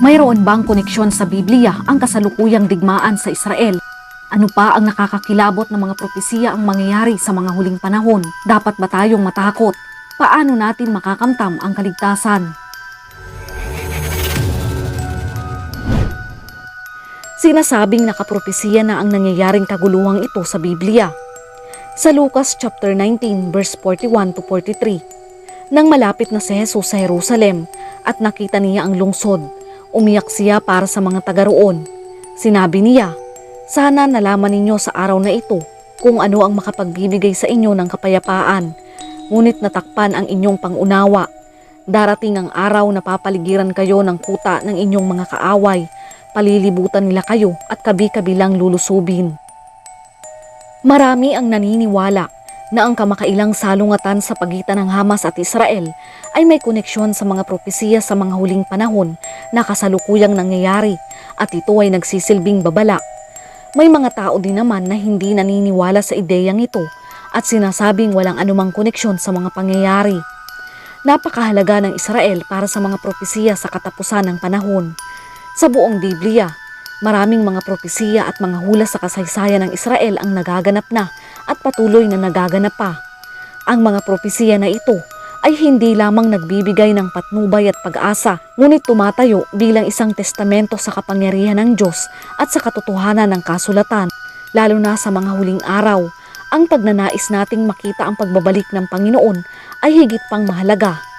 Mayroon bang koneksyon sa Biblia ang kasalukuyang digmaan sa Israel? Ano pa ang nakakakilabot ng mga propesiya ang mangyayari sa mga huling panahon? Dapat ba tayong matakot? Paano natin makakamtam ang kaligtasan? Sinasabing nakapropesiya na ang nangyayaring kaguluhang ito sa Biblia. Sa Lucas chapter 19 verse 41 to 43, nang malapit na si Jesus sa Jerusalem at nakita niya ang lungsod, umiyak siya para sa mga taga roon. Sinabi niya, sana nalaman ninyo sa araw na ito kung ano ang makapagbibigay sa inyo ng kapayapaan, ngunit natakpan ang inyong pangunawa. Darating ang araw na papaligiran kayo ng kuta ng inyong mga kaaway, palilibutan nila kayo at kabi-kabilang lulusubin. Marami ang naniniwala na ang kamakailang salungatan sa pagitan ng Hamas at Israel ay may koneksyon sa mga propesiya sa mga huling panahon na kasalukuyang nangyayari at ito ay nagsisilbing babala. May mga tao din naman na hindi naniniwala sa ideyang ito at sinasabing walang anumang koneksyon sa mga pangyayari. Napakahalaga ng Israel para sa mga propesiya sa katapusan ng panahon. Sa buong Biblia, maraming mga propesiya at mga hula sa kasaysayan ng Israel ang nagaganap na at patuloy na nagaganap pa. Ang mga propesiya na ito ay hindi lamang nagbibigay ng patnubay at pag-asa, ngunit tumatayo bilang isang testamento sa kapangyarihan ng Diyos at sa katotohanan ng kasulatan, lalo na sa mga huling araw. Ang pagnanais nating makita ang pagbabalik ng Panginoon ay higit pang mahalaga.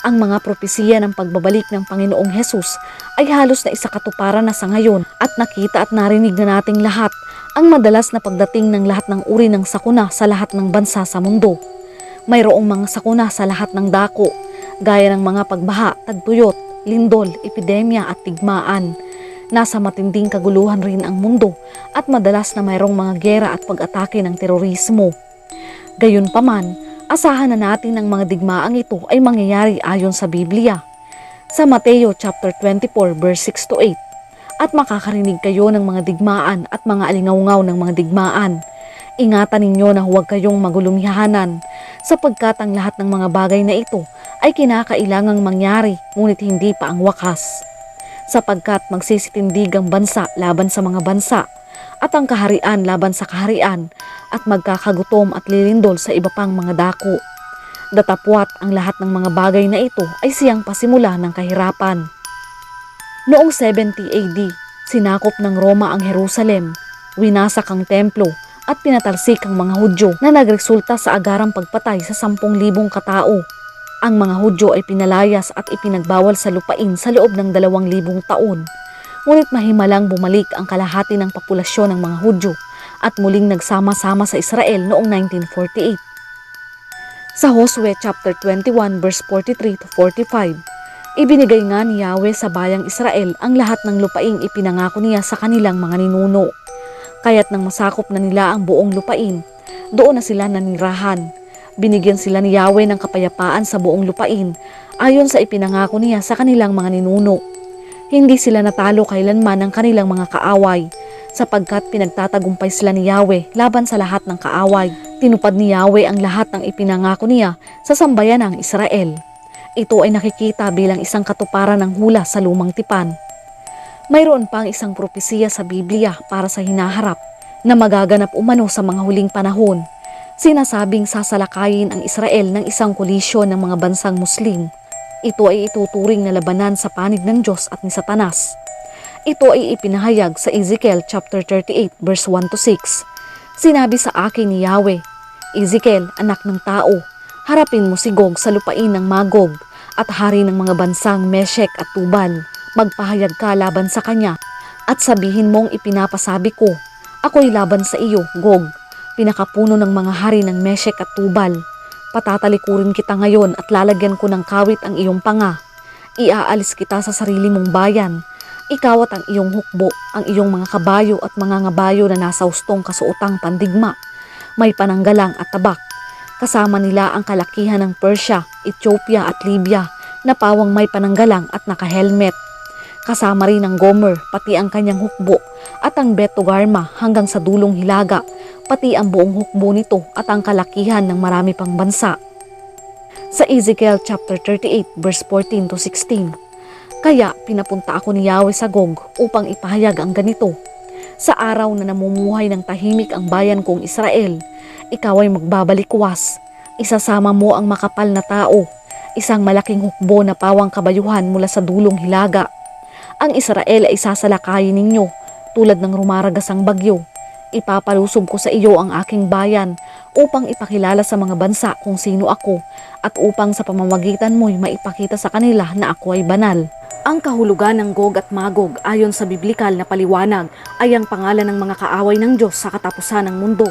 Ang mga propesiya ng pagbabalik ng Panginoong Hesus ay halos na isakatuparan na sa ngayon at nakita at narinig na nating lahat ang madalas na pagdating ng lahat ng uri ng sakuna sa lahat ng bansa sa mundo. Mayroong mga sakuna sa lahat ng dako, gaya ng mga pagbaha, tagtuyot, lindol, epidemya at tigmaan. Nasa matinding kaguluhan rin ang mundo at madalas na mayroong mga gera at pag-atake ng terorismo. Gayunpaman, asahan na natin ang mga digmaang ito ay mangyayari ayon sa Biblia. Sa Mateo chapter 24 verse 6 to 8, at makakarinig kayo ng mga digmaan at mga alingawngaw ng mga digmaan. Ingatan ninyo na huwag kayong magulumihanan sapagkat ang lahat ng mga bagay na ito ay kinakailangang mangyari ngunit hindi pa ang wakas. Sapagkat magsisitindig ang bansa laban sa mga bansa at ang kaharian laban sa kaharian at magkakagutom at lilindol sa iba pang mga dako. Datapwat ang lahat ng mga bagay na ito ay siyang pasimula ng kahirapan. Noong 70 AD, sinakop ng Roma ang Jerusalem, winasak ang templo at pinatalsik ang mga Hudyo na nagresulta sa agarang pagpatay sa 10,000 katao. Ang mga Hudyo ay pinalayas at ipinagbawal sa lupain sa loob ng 2,000 taon. Ngunit mahimalang bumalik ang kalahati ng populasyon ng mga Hudyo at muling nagsama-sama sa Israel noong 1948. Sa Josue chapter 21 verse 43 to 45, ibinigay nga ni Yahweh sa bayang Israel ang lahat ng lupaing ipinangako niya sa kanilang mga ninuno. Kaya't nang masakop na nila ang buong lupain, doon na sila nanirahan. Binigyan sila ni Yahweh ng kapayapaan sa buong lupain ayon sa ipinangako niya sa kanilang mga ninuno. Hindi sila natalo kailanman ng kanilang mga kaaway sapagkat pinagtatagumpay sila ni Yahweh laban sa lahat ng kaaway. Tinupad ni Yahweh ang lahat ng ipinangako niya sa sambayan ng Israel. Ito ay nakikita bilang isang katuparan ng hula sa lumang tipan. Mayroon pang isang propesiya sa Biblia para sa hinaharap na magaganap umano sa mga huling panahon. Sinasabing sasalakayin ang Israel ng isang kolisyon ng mga bansang Muslim. Ito ay ituturing na labanan sa panig ng Diyos at ni Satanas. Ito ay ipinahayag sa Ezekiel chapter 38 verse 1 to 6. Sinabi sa akin ni Yahweh, Ezekiel, anak ng tao, harapin mo si Gog sa lupain ng Magog at hari ng mga bansang Meshek at Tubal. Magpahayag ka laban sa kanya at sabihin mong ipinapasabi ko, ako'y laban sa iyo, Gog, pinakapuno ng mga hari ng Meshek at Tubal. Patatalikurin kita ngayon at lalagyan ko ng kawit ang iyong panga. Iaalis kita sa sarili mong bayan. Ikaw at ang iyong hukbo, ang iyong mga kabayo at mga ngabayo na nasa ustong kasuotang pandigma. May pananggalang at tabak. Kasama nila ang kalakihan ng Persia, Ethiopia at Libya na pawang may pananggalang at nakahelmet. Kasama rin ang Gomer, pati ang kanyang hukbo at ang Betogarma hanggang sa dulong hilaga, pati ang buong hukbo nito at ang kalakihan ng marami pang bansa. Sa Ezekiel chapter 38 verse 14 to 16, Kaya pinapunta ako ni Yahweh sa Gog upang ipahayag ang ganito. Sa araw na namumuhay ng tahimik ang bayan kong Israel, ikaw ay magbabalikwas. Isasama mo ang makapal na tao, isang malaking hukbo na pawang kabayuhan mula sa dulong hilaga. Ang Israel ay sasalakayin ninyo tulad ng rumaragas ang bagyo. Ipapalusob ko sa iyo ang aking bayan upang ipakilala sa mga bansa kung sino ako at upang sa pamamagitan mo'y maipakita sa kanila na ako ay banal. Ang kahulugan ng Gog at Magog ayon sa biblikal na paliwanag ay ang pangalan ng mga kaaway ng Diyos sa katapusan ng mundo.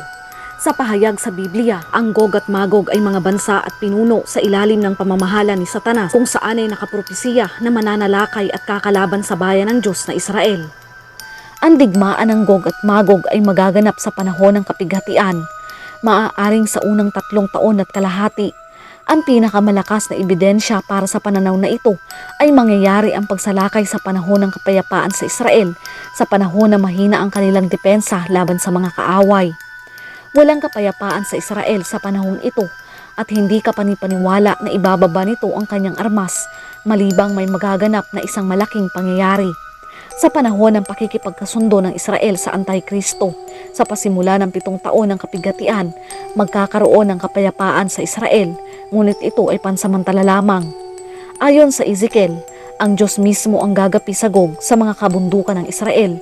Sa pahayag sa Biblia, ang Gog at Magog ay mga bansa at pinuno sa ilalim ng pamamahala ni Satanas kung saan ay nakapropesiya na mananalakay at kakalaban sa bayan ng Diyos na Israel. Ang digmaan ng Gog at Magog ay magaganap sa panahon ng kapighatian, maaaring sa unang tatlong taon at kalahati. Ang pinakamalakas na ebidensya para sa pananaw na ito ay mangyayari ang pagsalakay sa panahon ng kapayapaan sa Israel sa panahon na mahina ang kanilang depensa laban sa mga kaaway. Walang kapayapaan sa Israel sa panahong ito at hindi ka panipaniwala na ibababa nito ang kanyang armas malibang may magaganap na isang malaking pangyayari. Sa panahon ng pakikipagkasundo ng Israel sa Antikristo, sa pasimula ng pitong taon ng kapigatian, magkakaroon ng kapayapaan sa Israel, ngunit ito ay pansamantala lamang. Ayon sa Ezekiel, ang Diyos mismo ang gagapi sa Gog sa mga kabundukan ng Israel.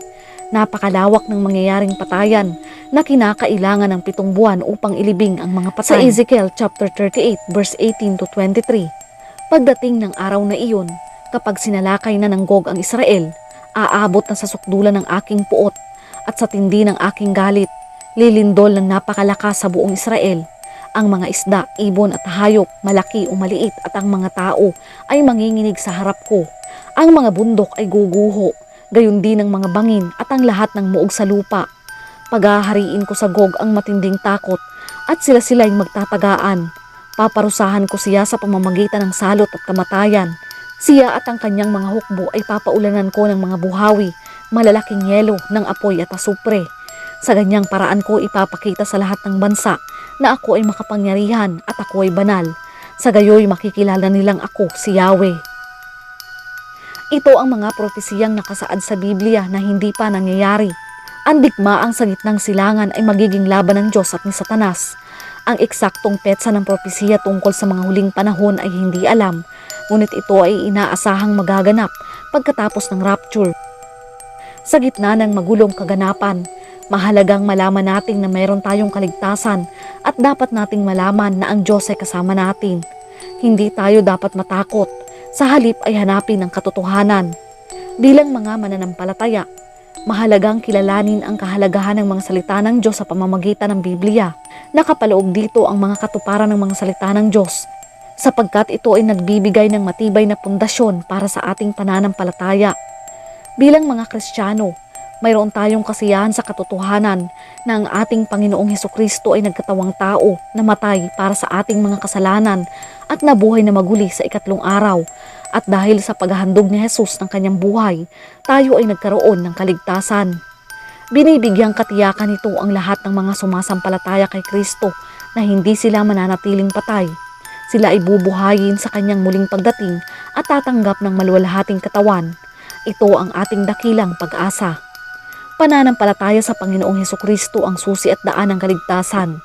Napakalawak ng mangyayaring patayan na kinakailangan ng pitong buwan upang ilibing ang mga patay. Sa Ezekiel chapter 38 verse 18 to 23, pagdating ng araw na iyon, kapag sinalakay na ng Gog ang Israel, aabot na sa sukdulan ng aking puot at sa tindi ng aking galit, lilindol ng napakalakas sa buong Israel. Ang mga isda, ibon at hayop, malaki o maliit at ang mga tao ay manginginig sa harap ko. Ang mga bundok ay guguho, gayon din ang mga bangin at ang lahat ng muog sa lupa. Paghahariin ko sa Gog ang matinding takot at sila sila'y magtatagaan. Paparusahan ko siya sa pamamagitan ng salot at kamatayan. Siya at ang kanyang mga hukbo ay papaulanan ko ng mga buhawi, malalaking yelo ng apoy at asupre. Sa ganyang paraan ko ipapakita sa lahat ng bansa na ako ay makapangyarihan at ako ay banal. Sa gayoy makikilala nilang ako si Yahweh. Ito ang mga propesiyang nakasaad sa Biblia na hindi pa nangyayari. Ang digmaang sa gitnang silangan ay magiging laban ng Diyos at ni Satanas. Ang eksaktong petsa ng propesiya tungkol sa mga huling panahon ay hindi alam, ngunit ito ay inaasahang magaganap pagkatapos ng rapture. Sa gitna ng magulong kaganapan, mahalagang malaman natin na mayroon tayong kaligtasan at dapat nating malaman na ang Diyos ay kasama natin. Hindi tayo dapat matakot, sa halip ay hanapin ang katotohanan. Bilang mga mananampalataya, mahalagang kilalanin ang kahalagahan ng mga salita ng Diyos sa pamamagitan ng Biblia. Nakapaloob dito ang mga katuparan ng mga salita ng Diyos sapagkat ito ay nagbibigay ng matibay na pundasyon para sa ating pananampalataya. Bilang mga Kristiyano, mayroon tayong kasiyahan sa katotohanan na ang ating Panginoong Heso Kristo ay nagkatawang tao na matay para sa ating mga kasalanan at nabuhay na maguli sa ikatlong araw. At dahil sa paghahandog ni Jesus ng kanyang buhay, tayo ay nagkaroon ng kaligtasan. Binibigyang katiyakan nito ang lahat ng mga sumasampalataya kay Kristo na hindi sila mananatiling patay. Sila ay bubuhayin sa kanyang muling pagdating at tatanggap ng maluwalhating katawan. Ito ang ating dakilang pag-asa. Pananampalataya sa Panginoong Heso Kristo ang susi at daan ng kaligtasan.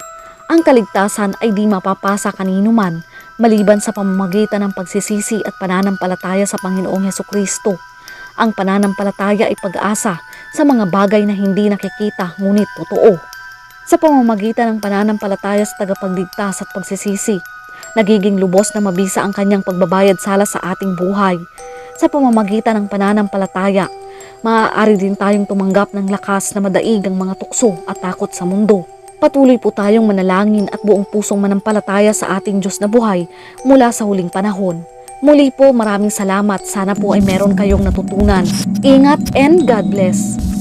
Ang kaligtasan ay di mapapasa kanino man maliban sa pamamagitan ng pagsisisi at pananampalataya sa Panginoong Heso Kristo. Ang pananampalataya ay pag-asa sa mga bagay na hindi nakikita ngunit totoo. Sa pamamagitan ng pananampalataya sa tagapagligtas at pagsisisi, nagiging lubos na mabisa ang kanyang pagbabayad sala sa ating buhay. Sa pamamagitan ng pananampalataya, maaari din tayong tumanggap ng lakas na madaig ang mga tukso at takot sa mundo. Patuloy po tayong manalangin at buong pusong manampalataya sa ating Diyos na buhay mula sa huling panahon. Muli po maraming salamat. Sana po ay meron kayong natutunan. Ingat and God bless.